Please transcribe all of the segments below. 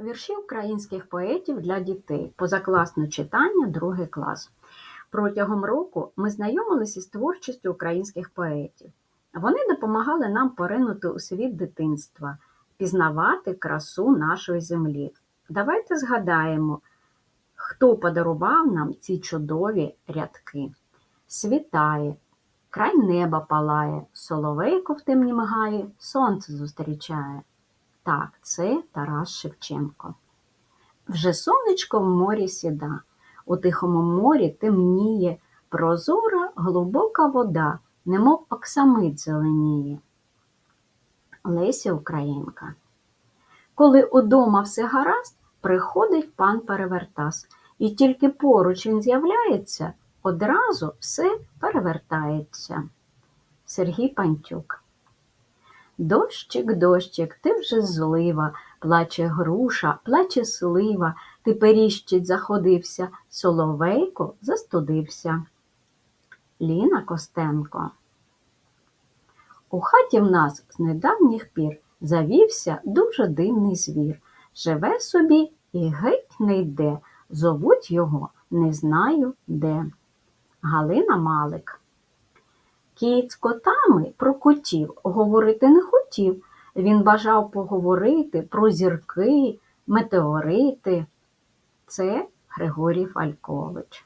Вірші українських поетів для дітей. Позакласне читання, другий клас. Протягом року ми знайомилися з творчістю українських поетів. Вони допомагали нам поринути у світ дитинства, пізнавати красу нашої землі. Давайте згадаємо, хто подарував нам ці чудові рядки. Світає, край неба палає, соловейко в темні мигає, сонце зустрічає. Так, це Тарас Шевченко. Вже сонечко в морі сіда, у тихому морі темніє, прозора глибока вода, немов оксамит зеленіє. Леся Українка. Коли удома все гаразд, приходить пан Перевертас, і тільки поруч він з'являється, одразу все перевертається. Сергій Пантюк. Дощик, дощик, ти вже злива, плаче груша, плаче слива, ти періщить заходився, соловейко застудився. Ліна Костенко. У хаті в нас з недавніх пір завівся дуже дивний звір. Живе собі і геть не йде, зовуть його не знаю де. Галина Малик. Кіт з котами про котів говорити не хотів. Він бажав поговорити про зірки, метеорити. Це Григорій Фалькович.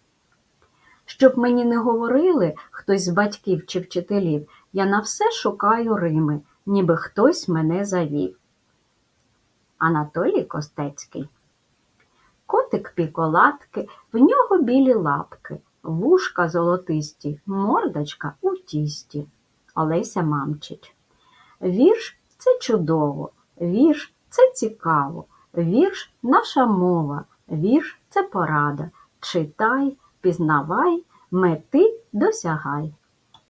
Щоб мені не говорили хтось з батьків чи вчителів, я на все шукаю Рими, ніби хтось мене завів. Анатолій Костецький. Котик піколадки, в нього білі лапки, вушка золотисті, мордочка у тісті. Олеся мамчить. Вірш це чудово, вірш це цікаво, вірш наша мова, вірш це порада. Читай, пізнавай, мети досягай.